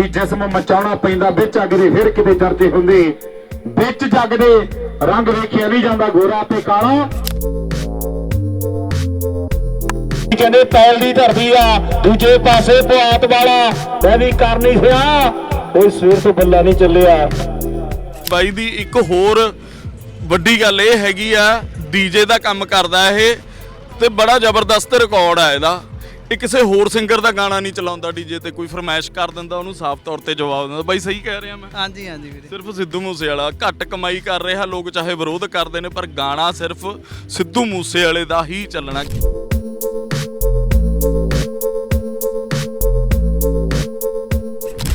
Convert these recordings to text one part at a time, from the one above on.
ਵੀ ਜਿਸਮ ਮਚਾਉਣਾ ਪੈਂਦਾ ਵਿੱਚ ਅੱਗ ਦੇ ਫਿਰ ਕਿਤੇ ਚਰਚੇ ਹੁੰਦੇ। ਵਿੱਚ ਜੱਗ ਦੇ ਰੰਗ ਵੇਖਿਆ ਨਹੀਂ ਜਾਂਦਾ ਗੋਰਾ ਤੇ ਕਾਲਾ। ਕਹਿੰਦੇ ਪੈਲ ਦੀ ਧਰਤੀ ਆ ਦੂਜੇ ਪਾਸੇ ਪੁਆਤ ਵਾਲਾ ਮੈਂ ਵੀ ਕਰ ਨਹੀਂ ਸਿਆ ਕੋਈ ਸਵੇਰ ਤੋਂ ਬੱਲਾ ਨਹੀਂ ਚੱਲਿਆ। ਬਾਈ ਦੀ ਇੱਕ ਹੋਰ ਵੱਡੀ ਗੱਲ ਇਹ ਹੈਗੀ ਆ ਡੀਜੇ ਦਾ ਕੰਮ ਕਰਦਾ ਇਹ ਤੇ ਬੜਾ ਜ਼ਬਰਦਸਤ ਰਿਕਾਰਡ ਆ ਇਹਦਾ। ਇਹ ਕਿਸੇ ਹੋਰ ਸਿੰਗਰ ਦਾ ਗਾਣਾ ਨਹੀਂ ਚਲਾਉਂਦਾ ਡੀਜੇ ਤੇ ਕੋਈ ਫਰਮਾਇਸ਼ ਕਰ ਦਿੰਦਾ ਉਹਨੂੰ ਸਾਫ਼ ਤੌਰ ਤੇ ਜਵਾਬ ਦਿੰਦਾ। ਬਾਈ ਸਹੀ ਕਹਿ ਰਿਹਾ ਮੈਂ। ਹਾਂਜੀ ਹਾਂਜੀ ਵੀਰੇ। ਸਿਰਫ ਸਿੱਧੂ ਮੂਸੇ ਵਾਲਾ ਘੱਟ ਕਮਾਈ ਕਰ ਰਿਹਾ ਲੋਕ ਚਾਹੇ ਵਿਰੋਧ ਕਰਦੇ ਨੇ ਪਰ ਗਾਣਾ ਸਿਰਫ ਸਿੱਧੂ ਮੂਸੇ ਵਾਲੇ ਦਾ ਹੀ ਚੱਲਣਾ।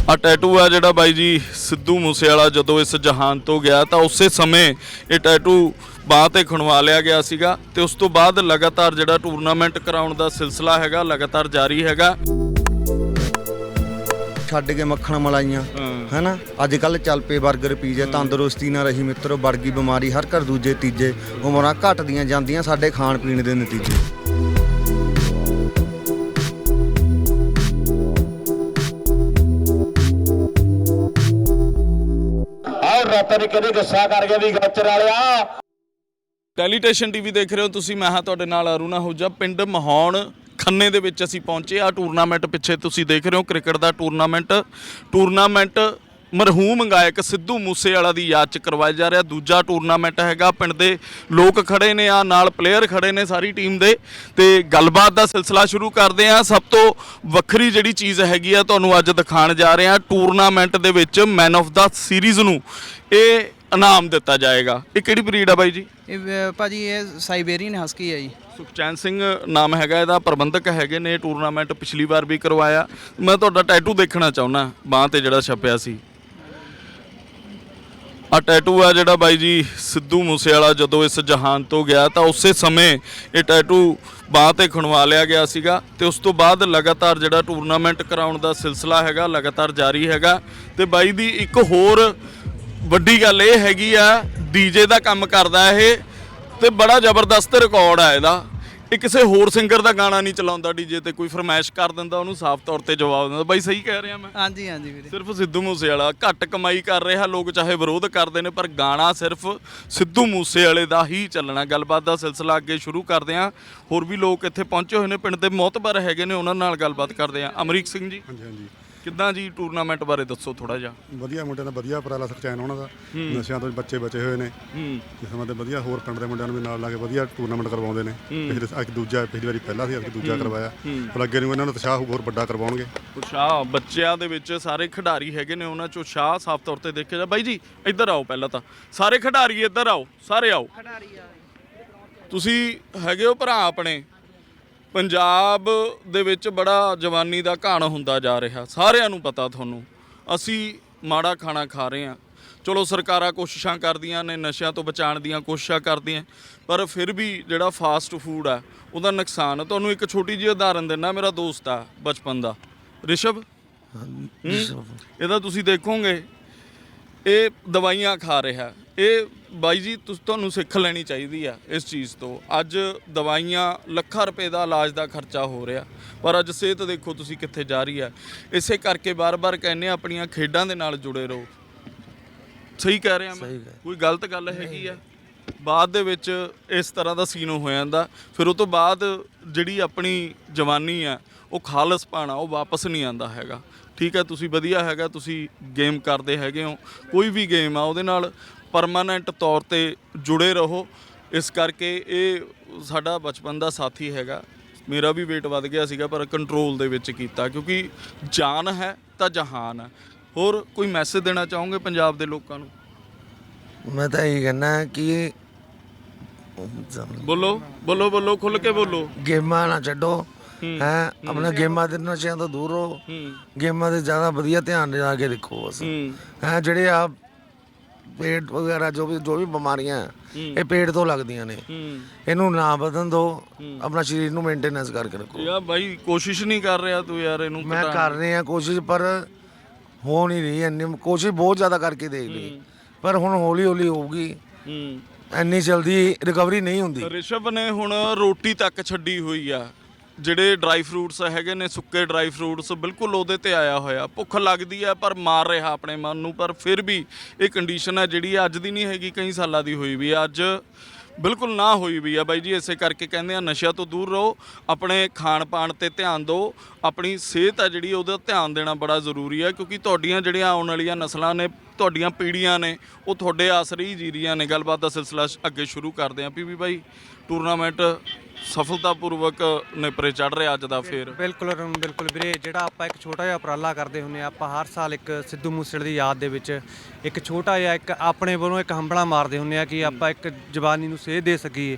ਆ ਟੈਟੂ ਆ ਜਿਹੜਾ ਬਾਈ ਜੀ ਸਿੱਧੂ ਮੂਸੇ ਵਾਲਾ ਜਦੋਂ ਇਸ ਜਹਾਨ ਤੋਂ ਗਿਆ ਤਾਂ ਉਸੇ ਸਮੇਂ ਇਹ ਟੈਟੂ ਬਾਹ ਤੇ ਖਣਵਾ ਲਿਆ ਗਿਆ ਸੀਗਾ ਤੇ ਉਸ ਤੋਂ ਬਾਅਦ ਲਗਾਤਾਰ ਜਿਹੜਾ ਟੂਰਨਾਮੈਂਟ ਕਰਾਉਣ ਦਾ ਸਿਲਸਿਲਾ ਹੈਗਾ ਲਗਾਤਾਰ ਜਾਰੀ ਹੈਗਾ। ਛੱਡ ਕੇ ਮੱਖਣ ਮਲਾਈਆਂ ਹੈਨਾ? ਅੱਜ ਕੱਲ ਚੱਲ ਪਏ 버ਗਰ ਪੀਜ਼ੇ ਤੰਦਰੁਸਤੀ ਨਾ ਰਹੀ ਮਿੱਤਰੋ ਵੜ ਗਈ ਬਿਮਾਰੀ ਹਰ ਘਰ ਦੂਜੇ ਤੀਜੇ ਉਮਰਾਂ ਘਟਦੀਆਂ ਜਾਂਦੀਆਂ ਸਾਡੇ ਖਾਣ ਪੀਣ ਦੇ ਨਤੀਜੇ। ਆਹ ਰਤਨ ਕਿਹਦੇ ਗੁੱਸਾ ਕਰ ਗਿਆ ਵੀ ਗੱਚਰ ਵਾਲਿਆ? ਟੈਲੀਟੇਸ਼ਨ ਟੀਵੀ ਦੇਖ ਰਹੇ ਹੋ ਤੁਸੀਂ, ਮੈਂ ਹਾਂ ਤੁਹਾਡੇ ਨਾਲ ਅਰੁਣਾ ਹੁਜਾ। ਪਿੰਡ ਮਹਾਉਣ ਖੰਨੇ ਦੇ ਵਿੱਚ ਅਸੀਂ ਪਹੁੰਚੇ ਆ ਟੂਰਨਾਮੈਂਟ ਪਿੱਛੇ ਤੁਸੀਂ ਦੇਖ ਰਹੇ ਹੋ, ਕ੍ਰਿਕਟ ਦਾ ਟੂਰਨਾਮੈਂਟ। ਟੂਰਨਾਮੈਂਟ ਮਰਹੂਮ ਗਾਇਕ ਸਿੱਧੂ ਮੂਸੇਵਾਲਾ ਦੀ ਯਾਦ ਚ ਕਰਵਾਇਆ ਜਾ ਰਿਹਾ। ਦੂਜਾ ਟੂਰਨਾਮੈਂਟ ਹੈਗਾ, ਪਿੰਡ ਦੇ ਲੋਕ ਖੜੇ ਨੇ ਆ, ਨਾਲ ਪਲੇਅਰ ਖੜੇ ਨੇ ਸਾਰੀ ਟੀਮ ਦੇ। ਤੇ ਗੱਲਬਾਤ ਦਾ ਸਿਲਸਿਲਾ ਸ਼ੁਰੂ ਕਰਦੇ ਆ ਸਭ ਤੋਂ ਵੱਖਰੀ ਜਿਹੜੀ ਚੀਜ਼ ਹੈਗੀ ਆ, ਤੁਹਾਨੂੰ ਅੱਜ ਦਿਖਾਉਣ ਜਾ ਰਹੇ ਆ ਟੂਰਨਾਮੈਂਟ ਦੇ ਵਿੱਚ ਮੈਨ ਆਫ ਦਾ ਸੀਰੀਜ਼ ਨੂੰ। ਇਹ ਇਨਾਮ ਦਿੱਤਾ ਜਾਏਗਾ। ਇਹ ਕਿਹੜੀ ਬਰੀਡ ਆ ਬਾਈ ਜੀ? ਇਹ ਭਾਜੀ ਇਹ ਸਾਈਬੇਰੀਅਨ ਹਸਕੀ ਹੈ ਜੀ। ਸੁਖਚੈਨ ਸਿੰਘ ਨਾਮ ਹੈਗਾ ਇਹਦਾ ਪ੍ਰਬੰਧਕ ਹੈਗੇ ਨੇ ਟੂਰਨਾਮੈਂਟ ਪਿਛਲੀ ਵਾਰ ਵੀ ਕਰਵਾਇਆ। ਮੈਂ ਤੁਹਾਡਾ ਟੈਟੂ ਦੇਖਣਾ ਚਾਹੁੰਦਾ ਬਾਹ ਤੇ ਜਿਹੜਾ ਛਪਿਆ ਸੀ। ਆ ਟੈਟੂ ਆ ਜਿਹੜਾ ਬਾਈ ਜੀ ਸਿੱਧੂ ਮੂਸੇਵਾਲਾ ਜਦੋਂ ਇਸ ਜਹਾਨ ਤੋਂ ਗਿਆ ਤਾਂ ਉਸੇ ਸਮੇਂ ਇਹ ਟੈਟੂ ਬਾਹ ਤੇ ਖਣਵਾ ਲਿਆ ਗਿਆ ਸੀਗਾ ਤੇ ਉਸ ਤੋਂ ਬਾਅਦ ਲਗਾਤਾਰ ਜਿਹੜਾ ਟੂਰਨਾਮੈਂਟ ਕਰਾਉਣ ਦਾ ਸਿਲਸਿਲਾ ਹੈਗਾ ਲਗਾਤਾਰ ਜਾਰੀ ਹੈਗਾ। ਤੇ ਬਾਈ ਦੀ ਇੱਕ ਹੋਰ ਵੱਡੀ ਗੱਲ ਇਹ ਹੈਗੀ ਆ ਡੀਜੇ ਦਾ ਕੰਮ ਕਰਦਾ ਇਹ ਤੇ ਬੜਾ ਜ਼ਬਰਦਸਤ ਰਿਕਾਰਡ ਆ ਇਹਦਾ। ਇਹ ਕਿਸੇ ਹੋਰ ਸਿੰਗਰ ਦਾ ਗਾਣਾ ਨਹੀਂ ਚਲਾਉਂਦਾ ਡੀਜੇ ਤੇ ਕੋਈ ਫਰਮਾਇਸ਼ ਕਰ ਦਿੰਦਾ ਉਹਨੂੰ ਸਾਫ਼ ਤੌਰ ਤੇ ਜਵਾਬ ਦਿੰਦਾ। ਬਾਈ ਸਹੀ ਕਹਿ ਰਿਹਾ ਮੈਂ। ਹਾਂਜੀ ਹਾਂਜੀ ਵੀਰੇ। ਸਿਰਫ ਸਿੱਧੂ ਮੂਸੇ ਵਾਲਾ ਘੱਟ ਕਮਾਈ ਕਰ ਰਿਹਾ ਲੋਕ ਚਾਹੇ ਵਿਰੋਧ ਕਰਦੇ ਨੇ ਪਰ ਗਾਣਾ ਸਿਰਫ ਸਿੱਧੂ ਮੂਸੇ ਵਾਲੇ ਦਾ ਹੀ ਚੱਲਣਾ। ਗੱਲਬਾਤ ਦਾ ਸਿਲਸਿਲਾ ਅੱਗੇ ਸ਼ੁਰੂ ਕਰਦੇ ਹਾਂ। ਹੋਰ ਵੀ ਲੋਕ ਇੱਥੇ ਪਹੁੰਚੇ ਹੋਏ ਨੇ ਪਿੰਡ ਦੇ ਮੋਤਬਰ ਹੈਗੇ ਨੇ ਉਹਨਾਂ ਨਾਲ ਗੱਲਬਾਤ ਕਰਦੇ ਹਾਂ। ਅਮਰੀਕ ਸਿੰਘ ਜੀ। ਹਾਂਜੀ ਹਾਂਜੀ। ਕਿੱਦਾਂ ਜੀ ਟੂਰਨਾਮੈਂਟ ਬਾਰੇ ਦੱਸੋ ਥੋੜਾ ਜਿਹਾ? ਵਧੀਆ ਮੁੰਡਿਆਂ ਦਾ ਵਧੀਆ ਉਪਰਾਲਾ ਸਖਚੈਨ ਉਹਨਾਂ ਦਾ। ਨਸ਼ਿਆਂ ਤੋਂ ਬੱਚੇ ਬਚੇ ਹੋਏ ਨੇ। ਹੂੰ। ਇਸ ਸਮੇਂ ਤੇ ਵਧੀਆ ਹੋਰ ਪਿੰਡ ਦੇ ਮੁੰਡਿਆਂ ਨੂੰ ਵੀ ਨਾਲ ਲਾ ਕੇ ਵਧੀਆ ਟੂਰਨਾਮੈਂਟ ਕਰਵਾਉਂਦੇ ਨੇ। ਪਿਛਲੇ ਅੱਜ ਦੂਜਾ ਪਿਛਲੀ ਵਾਰੀ ਪਹਿਲਾ ਸੀ ਅੱਜ ਦੂਜਾ ਕਰਵਾਇਆ। ਪਰ ਅੱਗੇ ਨੂੰ ਇਹਨਾਂ ਨੂੰ ਉਤਸ਼ਾਹ ਹੋਰ ਵੱਡਾ ਕਰਵਾਉਣਗੇ। ਉਤਸ਼ਾਹ ਬੱਚਿਆਂ ਦੇ ਵਿੱਚ ਸਾਰੇ ਖਿਡਾਰੀ ਹੈਗੇ ਨੇ ਉਹਨਾਂ ਚੋਂ ਉਤਸ਼ਾਹ ਸਾਫ਼ ਤੌਰ ਤੇ ਦੇਖਿਆ ਜਾ ਬਾਈ ਜੀ ਇੱਧਰ ਆਓ ਪਹਿਲਾਂ ਤਾਂ। ਸਾਰੇ ਖਿਡਾਰੀ ਇੱਧਰ ਆਓ ਸਾਰੇ ਆਓ। ਤੁਸੀਂ ਹੈਗੇ ਹੋ ਭਰਾ ਆਪਣੇ? ਪੰਜਾਬ ਦੇ ਵਿੱਚ ਬੜਾ ਜਵਾਨੀ ਦਾ ਘਾਣ ਹੁੰਦਾ ਜਾ ਰਿਹਾ। ਸਾਰਿਆਂ ਨੂੰ ਪਤਾ ਤੁਹਾਨੂੰ। ਅਸੀਂ ਮਾੜਾ ਖਾਣਾ ਖਾ ਰਹੇ ਹਾਂ। ਚਲੋ ਸਰਕਾਰਾਂ ਕੋਸ਼ਿਸ਼ਾਂ ਕਰਦੀਆਂ ਨੇ ਨਸ਼ਿਆਂ ਤੋਂ ਬਚਾਉਣ ਦੀਆਂ ਕੋਸ਼ਿਸ਼ਾਂ ਕਰਦੀਆਂ ਪਰ ਫਿਰ ਵੀ ਜਿਹੜਾ ਫਾਸਟ ਫੂਡ ਆ ਉਹਦਾ ਨੁਕਸਾਨ। ਤੁਹਾਨੂੰ ਇੱਕ ਛੋਟੀ ਜਿਹੀ ਉਦਾਹਰਨ ਦਿੰਦਾ ਮੇਰਾ ਦੋਸਤ ਆ ਬਚਪਨ ਦਾ। ਰਿਸ਼ਵ? ਇਹਦਾ ਤੁਸੀਂ ਦੇਖੋਗੇ ਇਹ ਦਵਾਈਆਂ ਖਾ ਰਿਹਾ। ਇਹ ਬਾਈ ਜੀ ਤੁਸ ਤੁਹਾਨੂੰ ਸਿੱਖ ਲੈਣੀ ਚਾਹੀਦੀ ਆ ਇਸ ਚੀਜ਼ ਤੋਂ। ਅੱਜ ਦਵਾਈਆਂ ਲੱਖਾਂ ਰੁਪਏ ਦਾ ਇਲਾਜ ਦਾ ਖਰਚਾ ਹੋ ਰਿਹਾ। ਪਰ ਅੱਜ ਸਿਹਤ ਦੇਖੋ ਤੁਸੀਂ ਕਿੱਥੇ ਜਾ ਰਹੀ ਆ। ਇਸੇ ਕਰਕੇ ਬਾਰ-ਬਾਰ ਕਹਿੰਨੇ ਆਪਣੀਆਂ ਖੇਡਾਂ ਦੇ ਨਾਲ ਜੁੜੇ ਰਹੋ। ਸਹੀ ਕਹਿ ਰਿਹਾ ਮੈਂ? ਕੋਈ ਗਲਤ ਗੱਲ ਹੈਗੀ ਆ? ਬਾਅਦ ਦੇ ਵਿੱਚ ਇਸ ਤਰ੍ਹਾਂ ਦਾ ਸੀਨ ਹੋ ਜਾਂਦਾ। ਫਿਰ ਉਹ ਤੋਂ ਬਾਅਦ ਜਿਹੜੀ ਆਪਣੀ ਜਵਾਨੀ ਆ ਉਹ ਖਾਲਸ ਪਾਣਾ ਉਹ ਵਾਪਸ ਨਹੀਂ ਆਂਦਾ ਹੈਗਾ। ਠੀਕ ਹੈ ਤੁਸੀਂ ਵਧੀਆ ਹੈਗਾ ਤੁਸੀਂ ਗੇਮ ਕਰਦੇ ਹੈਗੇ ਹੋ। ਕੋਈ ਵੀ ਗੇਮ ਆ ਉਹਦੇ ਨਾਲ ਪਰਮਾਨੈਂਟ ਤੌਰ ਤੇ ਜੁੜੇ ਰਹੋ। ਇਸ ਕਰਕੇ ਇਹ ਸਾਡਾ ਬਚਪਨ ਦਾ ਸਾਥੀ ਹੈਗਾ। ਮੇਰਾ ਵੀ weight ਵੱਧ ਗਿਆ ਸੀਗਾ ਪਰ ਕੰਟਰੋਲ ਦੇ ਵਿੱਚ ਕੀਤਾ ਕਿਉਂਕਿ ਜਾਨ ਹੈ ਤਾਂ ਜਹਾਨ ਹੈ। ਹੋਰ ਕੋਈ ਮੈਸੇਜ ਦੇਣਾ ਚਾਹੋਗੇ ਪੰਜਾਬ ਦੇ ਲੋਕਾਂ ਨੂੰ? ਮੈਂ ਤਾਂ ਇਹ ਕਹਿਣਾ ਕਿ ਬੋਲੋ ਬੋਲੋ ਬੋਲੋ ਖੁੱਲ ਕੇ ਬੋਲੋ। ਗੇਮਾਂ ਨਾ ਛੱਡੋ। ਹੈ ਆਪਣਾ ਗੇਮਾਂ ਦੇ ਨਸ਼ਿਆਂ ਤੋਂ ਦੂਰ ਰਹੋ। ਹੂੰ। ਗੇਮਾਂ ਤੇ ਜ਼ਿਆਦਾ ਵਧੀਆ ਧਿਆਨ ਲਾ ਕੇ ਦੇਖੋ ਬਸ। ਹੂੰ। ਜਿਹੜੇ ਆ ਪੇਟ ਵਗੈਰਾ ਜੋ ਵੀ ਜੋ ਵੀ ਬਿਮਾਰੀਆਂ ਇਹ ਪੇਟ ਤੋਂ ਲੱਗਦੀਆਂ ਨੇ। ਇਹਨੂੰ ਨਾ ਵਧਣ ਦਿਓ ਆਪਣਾ ਸਰੀਰ ਨੂੰ ਮੇਨਟੇਨੈਂਸ ਕਰਕੇ ਰੱਖੋ। ਯਾ ਭਾਈ ਕੋਸ਼ਿਸ਼ ਨਹੀਂ ਕਰ ਰਿਹਾ ਤੂੰ ਯਾਰ ਇਹਨੂੰ ਮੈਂ ਕਰ ਰਿਹਾ ਕੋਸ਼ਿਸ਼ ਪਰ ਹੋ ਨਹੀਂ ਰਹੀ ਇੰਨੀ। ਕੋਸ਼ਿਸ਼ ਬਹੁਤ ਜ਼ਿਆਦਾ ਕਰਕੇ ਦੇਖ ਲਈ। ਪਰ ਹੁਣ ਹੌਲੀ ਹੌਲੀ ਹੋਊਗੀ ਇੰਨੀ ਜਲਦੀ ਰਿਕਵਰੀ ਨਹੀਂ ਹੁੰਦੀ। ਰਿਸ਼ਵ ਨੇ ਹੁਣ ਰੋਟੀ ਤੱਕ ਛੱਡੀ ਹੋਈ ਆ। ਜਿਹੜੇ ਡਰਾਈ ਫਰੂਟਸ ਹੈਗੇ ਨੇ, ਸੁੱਕੇ ਡਰਾਈ ਫਰੂਟਸ, ਬਿਲਕੁਲ ਉਹਦੇ ਤੇ ਆਇਆ ਹੋਇਆ। ਭੁੱਖ ਲੱਗਦੀ ਹੈ, ਪਰ ਮਾਰ ਰਿਹਾ ਆਪਣੇ ਮਨ ਨੂੰ, ਪਰ ਫਿਰ ਵੀ ਇਹ ਕੰਡੀਸ਼ਨ ਹੈ ਜਿਹੜੀ ਅੱਜ ਦੀ ਨਹੀਂ ਹੈਗੀ, ਕਈ ਸਾਲਾਂ ਦੀ ਹੋਈ ਵੀ ਅੱਜ ਬਿਲਕੁਲ ਨਾ ਹੋਈ ਵੀ ਆ ਬਾਈ ਜੀ, ਇਸੇ ਕਰਕੇ ਕਹਿੰਦੇ ਆ ਨਸ਼ਿਆਂ ਤੋਂ ਦੂਰ ਰਹੋ, ਆਪਣੇ ਖਾਣ ਪਾਣ ਤੇ ਧਿਆਨ ਦਿਓ, ਆਪਣੀ ਸਿਹਤ ਆ ਜਿਹੜੀ, ਉਹਦਾ ਧਿਆਨ ਦੇਣਾ ਬੜਾ ਜ਼ਰੂਰੀ ਹੈ, ਕਿਉਂਕਿ ਤੁਹਾਡੀਆਂ ਜਿਹੜੀਆਂ ਆਉਣ ਵਾਲੀਆਂ ਨਸਲਾਂ ਨੇ ਤੁਹਾਡੀਆਂ ਪੀੜ੍ਹੀਆਂ ਨੇ ਉਹ ਤੁਹਾਡੇ ਆਸਰੇ ਹੀ ਜੀ ਰਹੀਆਂ ਨੇ। ਗੱਲਬਾਤ ਦਾ ਸਿਲਸਿਲਾ ਅੱਗੇ ਸ਼ੁਰੂ ਕਰਦੇ ਹਾਂ। ਪੀਵੀ ਬਾਈ ਟੂਰਨਾਮੈਂਟ ਸਫਲਤਾਪੂਰਵਕ ਨੇਪਰੇ ਚੜ ਰਿਹਾ ਅੱਜ ਦਾ ਫੇਰ। ਬਿਲਕੁਲ ਬਿਲਕੁਲ ਵੀਰੇ। ਜਿਹੜਾ ਆਪਾਂ ਇੱਕ ਛੋਟਾ ਜਿਹਾ ਉਪਰਾਲਾ ਕਰਦੇ ਹੁੰਨੇ ਆ ਆਪਾਂ ਹਰ ਸਾਲ ਇੱਕ ਸਿੱਧੂ ਮੂਸੇਵਾਲੇ ਦੀ ਯਾਦ ਦੇ ਵਿੱਚ ਇੱਕ ਛੋਟਾ ਜਿਹਾ ਇੱਕ ਆਪਣੇ ਵੱਲੋਂ ਇੱਕ ਹੰਬਲਾ ਮਾਰਦੇ ਹੁੰਨੇ ਆ ਕਿ ਆਪਾਂ ਇੱਕ ਜਵਾਨੀ ਨੂੰ ਸੇਧ ਦੇ ਸਕੀਏ।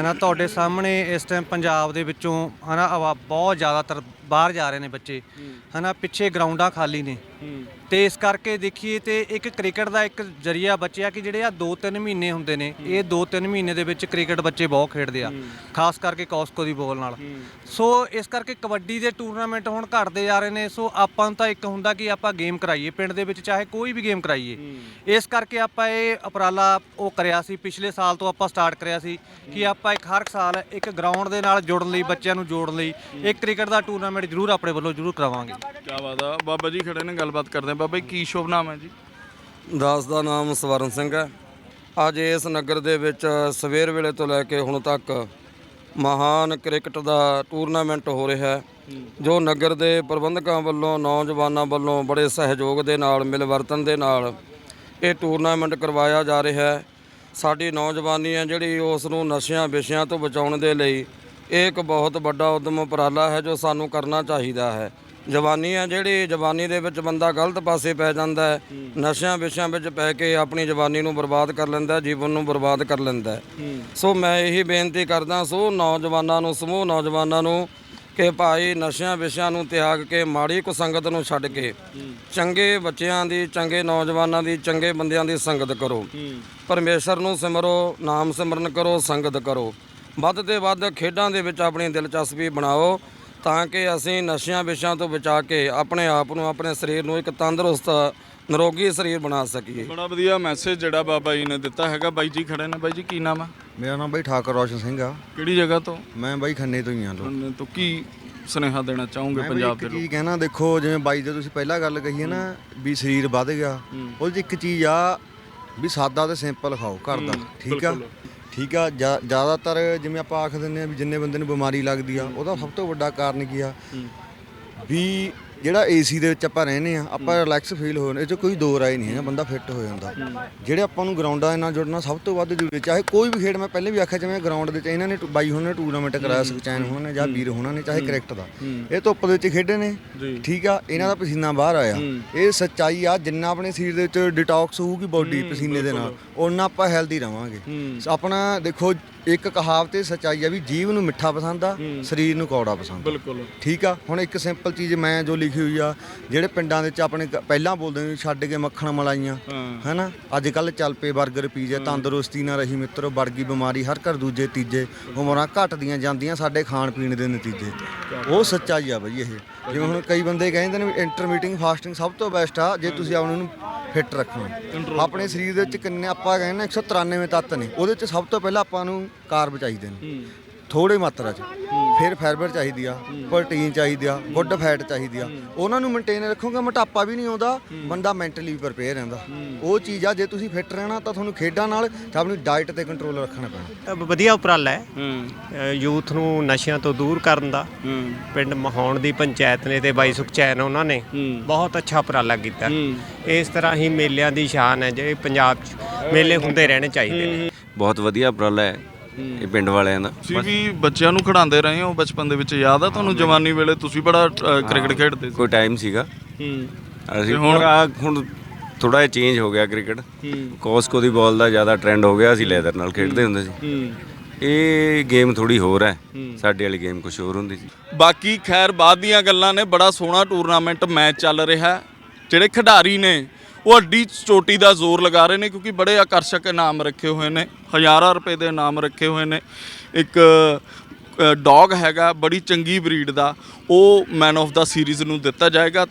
ਹਨਾ ਤੁਹਾਡੇ ਸਾਹਮਣੇ ਇਸ ਟਾਈਮ ਪੰਜਾਬ ਦੇ ਵਿੱਚੋਂ ਹਨਾ ਬਹੁਤ ਜ਼ਿਆਦਾਤਰ ਬਾਹਰ ਜਾ ਰਹੇ ਨੇ ਬੱਚੇ। ਹਨਾ ਪਿੱਛੇ ਗਰਾਊਂਡਾਂ ਖਾਲੀ ਨੇ। ਤੇ ਇਸ ਕਰਕੇ ਦੇਖੀਏ ਤੇ ਇੱਕ ਕ੍ਰਿਕਟ ਦਾ ਇੱਕ ਜਰੀਆ ਬਚਿਆ ਕਿ ਜਿਹੜੇ ਆ 2-3 ਮਹੀਨੇ ਹੁੰਦੇ ਨੇ ਇਹ 2-3 ਮਹੀਨੇ ਦੇ ਵਿੱਚ ਕ੍ਰਿਕਟ ਬੱਚੇ ਬਹੁਤ ਖੇਡਦੇ ਆ। ਖਾਸ ਕਰਕੇ ਕੌਸਕੋ ਦੀ ਬੋਲ ਨਾਲ। ਸੋ ਇਸ ਕਰਕੇ ਕਬੱਡੀ ਦੇ ਟੂਰਨਾਮੈਂਟ ਹੁਣ ਘਟਦੇ ਜਾ ਰਹੇ ਨੇ। ਸੋ ਆਪਾਂ ਨੂੰ ਤਾਂ ਇੱਕ ਹੁੰਦਾ ਕਿ ਆਪਾਂ ਗੇਮ ਕਰਾਈਏ ਪਿੰਡ ਦੇ ਵਿੱਚ ਚਾਹੇ ਕੋਈ ਵੀ ਗੇਮ ਕਰਾਈਏ। ਇਸ ਕਰਕੇ ਆਪਾਂ ਇਹ ਉਪਰਾਲਾ ਉਹ ਕਰਿਆ ਸੀ ਪਿਛਲੇ ਸਾਲ ਤੋਂ ਆਪਾਂ ਸਟਾਰਟ ਕਰਿਆ ਸੀ ਕਿ ਆਪਾਂ ਇੱਕ ਹਰ ਸਾਲ ਇੱਕ ਗਰਾਊਂਡ ਦੇ ਨਾਲ ਜੁੜਨ ਲਈ ਬੱਚਿਆਂ ਨੂੰ ਜੋੜਨ ਲਈ ਇੱਕ ਕ੍ਰਿਕਟ ਦਾ ਟੂਰਨਾਮੈਂਟ ਜ਼ਰੂਰ ਆਪਣੇ ਵੱਲੋਂ ਜ਼ਰੂਰ ਕਰਾਵਾਂਗੇ। ਕੀ ਬਾਤ ਆ। ਬਾਬਾ ਜੀ ਖੜੇ ਨੇ ਗੱਲਬਾਤ ਕਰਦੇ ਆ। ਬਾਬਾ ਜੀ ਕੀ ਸ਼ੁਭ ਨਾਮ ਹੈ ਜੀ? ਦਾਸ ਦਾ ਨਾਮ ਸਵਰਨ ਸਿੰਘ ਹੈ। ਅੱਜ ਇਸ ਨਗਰ ਦੇ ਵਿੱਚ ਸਵੇਰ ਵੇਲੇ ਤੋਂ ਲੈ ਕੇ ਹੁਣ ਤੱਕ ਮਹਾਨ ਕ੍ਰਿਕਟ ਦਾ ਟੂਰਨਾਮੈਂਟ ਹੋ ਰਿਹਾ ਹੈ ਜੋ ਨਗਰ ਦੇ ਪ੍ਰਬੰਧਕਾਂ ਵੱਲੋਂ ਨੌਜਵਾਨਾਂ ਵੱਲੋਂ ਬੜੇ ਸਹਿਯੋਗ ਦੇ ਨਾਲ ਮਿਲਵਰਤਨ ਦੇ ਨਾਲ ਇਹ ਟੂਰਨਾਮੈਂਟ ਕਰਵਾਇਆ ਜਾ ਰਿਹਾ ਹੈ। ਸਾਡੀ ਨੌਜਵਾਨੀ ਹੈ ਜਿਹੜੀ ਉਸ ਨੂੰ ਨਸ਼ਿਆਂ ਵਿਸ਼ਿਆਂ ਤੋਂ ਬਚਾਉਣ ਦੇ ਲਈ ਇਹ ਇੱਕ ਬਹੁਤ ਵੱਡਾ ਉਦਮ ਉਪਰਾਲਾ ਹੈ ਜੋ ਸਾਨੂੰ ਕਰਨਾ ਚਾਹੀਦਾ ਹੈ। ਜਵਾਨੀ ਹੈ ਜਿਹੜੀ ਜਵਾਨੀ ਦੇ ਵਿੱਚ ਬੰਦਾ ਗਲਤ ਪਾਸੇ ਪੈ ਜਾਂਦਾ ਹੈ। ਨਸ਼ਿਆਂ ਵਿਸ਼ਿਆਂ ਵਿੱਚ ਪੈ ਕੇ ਆਪਣੀ ਜਵਾਨੀ ਨੂੰ ਬਰਬਾਦ ਕਰ ਲੈਂਦਾ ਹੈ ਜੀਵਨ ਨੂੰ ਬਰਬਾਦ ਕਰ ਲੈਂਦਾ ਹੈ। ਸੋ ਮੈਂ ਇਹੀ ਬੇਨਤੀ ਕਰਦਾ ਸੋ ਨੌਜਵਾਨਾਂ ਨੂੰ ਸਮੂਹ ਨੌਜਵਾਨਾਂ ਨੂੰ ਕਿ ਭਾਈ ਨਸ਼ਿਆਂ ਵਿਸ਼ਿਆਂ ਨੂੰ ਤਿਆਗ ਕੇ ਮਾੜੀ ਕੁਸੰਗਤ ਨੂੰ ਛੱਡ ਕੇ ਚੰਗੇ ਬੱਚਿਆਂ ਦੀ ਚੰਗੇ ਨੌਜਵਾਨਾਂ ਦੀ ਚੰਗੇ ਬੰਦਿਆਂ ਦੀ ਸੰਗਤ ਕਰੋ। ਪਰਮੇਸ਼ਰ ਨੂੰ ਸਿਮਰੋ ਨਾਮ ਸਿਮਰਨ ਕਰੋ ਸੰਗਤ ਕਰੋ। ਵੱਧ ਤੇ ਵੱਧ ਖੇਡਾਂ ਦੇ ਵਿੱਚ ਆਪਣੀ ਦਿਲਚਸਪੀ ਬਣਾਓ ਤਾਂ ਕਿ ਅਸੀਂ ਨਸ਼ਿਆਂ ਵਿਸ਼ਿਆਂ ਤੋਂ ਬਚਾ ਕੇ ਆਪਣੇ ਆਪ ਨੂੰ ਆਪਣੇ ਸਰੀਰ ਨੂੰ ਇੱਕ ਤੰਦਰੁਸਤ ਨਿਰੋਗੀ ਸਰੀਰ ਬਣਾ ਸਕੀਏ। ਬੜਾ ਵਧੀਆ ਮੈਸੇਜ ਜਿਹੜਾ ਬਾਬਾ ਜੀ ਨੇ ਦਿੱਤਾ ਹੈਗਾ। ਬਾਈ ਜੀ ਖੜੇ ਨੇ। ਬਾਈ ਜੀ ਕੀ ਨਾਮ ਹੈ ਮੇਰਾ ਨਾਮ ਬਾਈ ਠਾਕਰ ਰੋਸ਼ਨ ਸਿੰਘ ਆ। ਕਿਹੜੀ ਜਗ੍ਹਾ ਤੋਂ? ਮੈਂ ਬਾਈ ਖੰਨੇ ਤੋਂ ਹੀ ਆ ਲੋ ਤੋਂ। ਕੀ ਸੁਨੇਹਾ ਦੇਣਾ ਚਾਹੋਗੇ ਪੰਜਾਬ ਦੇ ਲੋਕ? ਚੀਜ਼ ਕਹਿਣਾ ਦੇਖੋ ਜਿਵੇਂ ਬਾਈ ਦੇ ਤੁਸੀਂ ਪਹਿਲਾਂ ਗੱਲ ਕਹੀ ਹੈ ਨਾ ਵੀ ਸਰੀਰ ਵੱਧ ਗਿਆ ਉਹਦੇ ਇੱਕ ਚੀਜ਼ ਆ ਵੀ ਸਾਦਾ ਤੇ ਸਿੰਪਲ ਖਾਓ ਘਰ ਦਾ। ਠੀਕ ਆ? ਠੀਕ ਆ ਜ਼ਿਆ- ਜ਼ਿਆਦਾਤਰ ਜਿਵੇਂ ਆਪਾਂ ਆਖ ਦਿੰਦੇ ਆ ਵੀ ਜਿੰਨੇ ਬੰਦੇ ਨੂੰ ਬਿਮਾਰੀ ਲੱਗਦੀ ਆ ਉਹਦਾ ਸਭ ਤੋਂ ਵੱਡਾ ਕਾਰਨ ਕੀ ਆ? ਵੀ ਜਿਹੜਾ ਏਸੀ ਦੇ ਵਿੱਚ ਆਪਾਂ ਰਹਿੰਦੇ ਆ ਆਪਾਂ ਰਿਲੈਕਸ ਫੀਲ ਹੋ ਜਾਂਦੇ ਇਹ 'ਚ ਕੋਈ ਦੋ ਰਾਏ ਨਹੀਂ ਹੈ ਬੰਦਾ ਫਿੱਟ ਹੋ ਜਾਂਦਾ। ਜਿਹੜੇ ਆਪਾਂ ਨੂੰ ਗਰਾਊਂਡਾਂ ਨਾਲ ਜੁੜਨਾ ਸਭ ਤੋਂ ਵੱਧ ਜ਼ਰੂਰੀ ਚਾਹੇ ਕੋਈ ਵੀ ਖੇਡ ਮੈਂ ਪਹਿਲੇ ਵੀ ਆਖਿਆ ਜਿਵੇਂ ਗਰਾਊਂਡ ਦੇ ਵਿੱਚ ਇਹਨਾਂ ਨੇ ਬਾਈ ਹੋਣਾ ਟੂਰਨਾਮੈਂਟ ਕਰਾਇਆ ਸੁਖਚੈਨ ਹੋਣਾ ਨੇ ਜਾਂ ਵੀਰ ਹੋਣਾ ਨੇ ਚਾਹੇ ਕ੍ਰਿਕਟ ਦਾ। ਇਹ ਧੁੱਪ ਦੇ ਵਿੱਚ ਖੇਡੇ ਨੇ ਠੀਕ ਆ ਇਹਨਾਂ ਦਾ ਪਸੀਨਾ ਬਾਹਰ ਆਇਆ। ਇਹ ਸੱਚਾਈ ਆ ਜਿੰਨਾ ਆਪਣੇ ਸਰੀਰ ਦੇ ਵਿੱਚ ਡਿਟੌਕਸ ਹੋਊਗੀ ਬਾਡੀ ਪਸੀਨੇ ਦੇ ਨਾਲ ਉਹਨਾਂ ਆਪਾਂ ਹੈਲਦੀ ਰਵਾਂਗੇ। ਆਪਣਾ ਦੇਖੋ ਇੱਕ ਕਹਾਵਤ ਇਹ ਸੱਚਾਈ ਆ ਵੀ ਜੀਵ ਨੂੰ ਮਿੱਠਾ ਪਸੰਦ ਆ ਸਰੀਰ ਨੂੰ ਕੌੜਾ ਪਸੰਦ ਆ। ਬਿਲਕੁਲ। ਠੀਕ ਆ? ਹੁਣ ਇੱਕ ਸਿੰਪਲ ਚੀਜ਼ ਮੈਂ ਜੋ ਲਿਖੀ ਹੋਈ ਆ ਜਿਹੜੇ ਪਿੰਡਾਂ ਦੇ ਵਿੱਚ ਆਪਣੇ ਕ- ਪਹਿਲਾਂ ਬੋਲਦੇ ਨੇ ਛੱਡ ਕੇ ਮੱਖਣ ਮਲਾਈਆਂ ਹੈਨਾ? ਅੱਜ ਕੱਲ ਚੱਲ ਪਏ 버ਗਰ ਪੀਜ਼ੇ ਤੰਦਰੁਸਤੀ ਨਾ ਰਹੀ ਮਿੱਤਰੋ ਵਰਗੀ ਬਿਮਾਰੀ ਹਰ ਘਰ ਦੂਜੇ ਤੀਜੇ ਉਮਰਾਂ ਘਟਦੀਆਂ ਜਾਂਦੀਆਂ ਸਾਡੇ ਖਾਣ ਪੀਣ ਦੇ ਨਤੀਜੇ। ਉਹ ਸੱਚਾਈ ਆ ਬਈ ਇਹ। ਜਿਵੇਂ ਹੁਣ ਕਈ ਬੰਦੇ ਕਹਿੰਦੇ ਨੇ ਵੀ ਇੰਟਰਮੀਟਿੰਗ ਫਾਸਟਿੰਗ ਸਭ ਤੋਂ ਬੈਸਟ ਆ ਜੇ ਤੁਸੀਂ ਆਪ ਨੂੰ ਫਿੱਟ ਰੱਖਣਾ। ਆਪਣੇ ਸਰੀਰ ਦੇ ਵਿੱਚ ਕਿੰਨੇ ਆਪਾਂ ਕਹਿੰਦੇ ਨੇ 193 ਤੱਤ ਨੇ ਉਹਦੇ ਵਿੱਚ ਸਭ ਤੋਂ ਪਹਿਲਾਂ ਆਪਾਂ ਨੂੰ ਕਾਰਬ ਚਾਹੀਦੇ ਨੇ ਥੋੜੇ ਮਾਤਰਾ 'ਚ। ਫਿਰ ਫਾਈਬਰ ਚਾਹੀਦੀ ਆ ਪ੍ਰੋਟੀਨ ਚਾਹੀਦੀ ਆ ਗੁੱਡ ਫੈਟ ਚਾਹੀਦੀ ਆ। ਉਹਨਾਂ ਨੂੰ ਮੇਨਟੇਨ ਰੱਖੋਗੇ ਮੋਟਾਪਾ ਵੀ ਨਹੀਂ ਆਉਂਦਾ ਬੰਦਾ ਮੈਂਟਲੀ ਪ੍ਰਪੇਅਰ ਰਹਿੰਦਾ। ਉਹ ਚੀਜ਼ ਆ ਜੇ ਤੁਸੀਂ ਫਿੱਟ ਰਹਿਣਾ ਤਾਂ ਤੁਹਾਨੂੰ ਖੇਡਾਂ ਨਾਲ ਤੇ ਆਪਣੀ ਡਾਈਟ ਤੇ ਕੰਟਰੋਲ ਰੱਖਣਾ ਪੈਣਾ। ਵਧੀਆ ਉਪਰਾਲਾ ਹੈ। ਯੂਥ ਨੂੰ ਨਸ਼ਿਆਂ ਤੋਂ ਦੂਰ ਕਰਨ ਦਾ। ਪਿੰਡ ਮਹਾਉਣ ਦੀ ਪੰਚਾਇਤ ਨੇ ਤੇ ਬਾਈ ਸੁਖਚੈਨ ਉਹਨਾਂ ਨੇ। ਬਹੁਤ ਅੱਛਾ ਉਪਰਾਲਾ ਕੀਤਾ। ਇਸ ਤਰ੍ਹਾਂ ਹੀ ਮੇਲਿਆਂ ਦੀ ਸ਼ਾਨ ਹੈ ਜਿਹੜੇ ਪੰਜਾਬ 'ਚ ਮੇਲੇ ਹੁੰਦੇ ਰਹਿਣੇ ਚਾਹੀਦੇ ਨੇ। ਬਹੁਤ ਵਧੀਆ ਉਪਰਾਲਾ ਹੈ। ਇਹ ਪਿੰਡ ਵਾਲਿਆਂ ਦਾ। ਤੁਸੀਂ ਵੀ ਬੱਚਿਆਂ ਨੂੰ ਖਿਡਾਉਂਦੇ ਰਹੇ ਹੋ ਬਚਪਨ ਦੇ ਵਿੱਚ ਯਾਦ ਆ ਤੁਹਾਨੂੰ ਜਵਾਨੀ ਵੇਲੇ? ਤੁਸੀਂ ਬੜਾ ਅ, ਕ੍ਰਿਕਟ ਖੇਡਦੇ ਸੀ। ਕੋਈ ਟਾਈਮ ਸੀਗਾ। ਹੂੰ। ਅਸੀਂ ਹੁਣ- ਆ ਹੁਣ ਥੋੜਾ ਜਿਹਾ ਚੇਂਜ ਹੋ ਗਿਆ ਕ੍ਰਿਕਟ। ਕੋਸਕੋ ਦੀ ਬਾਲ ਦਾ ਜ਼ਿਆਦਾ ਟ੍ਰੈਂਡ ਹੋ ਗਿਆ ਅਸੀਂ ਲੈਦਰ ਨਾਲ ਖੇਡਦੇ ਹੁੰਦੇ ਸੀ। ਹੂੰ। ਇਹ ਗੇਮ ਥੋੜੀ ਹੋਰ ਹੈ। ਸਾਡੇ ਵਾਲੀ ਗੇਮ ਕੁਝ ਹੋਰ ਹੁੰਦੀ ਸੀ। ਬਾਕੀ ਖੈਰ ਬਾਅਦ ਦੀਆਂ ਗੱਲਾਂ ਨੇ ਬੜਾ ਸੋਹਣਾ ਟੂਰਨਾਮੈਂਟ ਮੈਚ ਚੱਲ ਰਿਹਾ ਹੈ। ਜਿਹੜੇ ਖਿਡਾਰੀ ਨੇ ਉਹ ਅੱਡੀ ਚੋਟੀ ਦਾ ਜ਼ੋਰ ਲਗਾ ਰਹੇ ਨੇ ਕਿਉਂਕਿ ਬੜੇ ਆਕਰਸ਼ਕ ਇਨਾਮ ਰੱਖੇ ਹੋਏ ਨੇ, ਹਜ਼ਾਰਾਂ ਰੁਪਏ ਦੇ ਇਨਾਮ ਰੱਖੇ ਹੋਏ ਨੇ। ਇੱਕ ਡੌਗ ਹੈਗਾ, ਬੜੀ ਚੰਗੀ ਬਰੀਡ ਦਾ, ਉਹ ਮੈਨ ਆਫ ਦਾ ਸੀਰੀਜ਼ ਨੂੰ ਦਿੱਤਾ ਜਾਏਗਾ।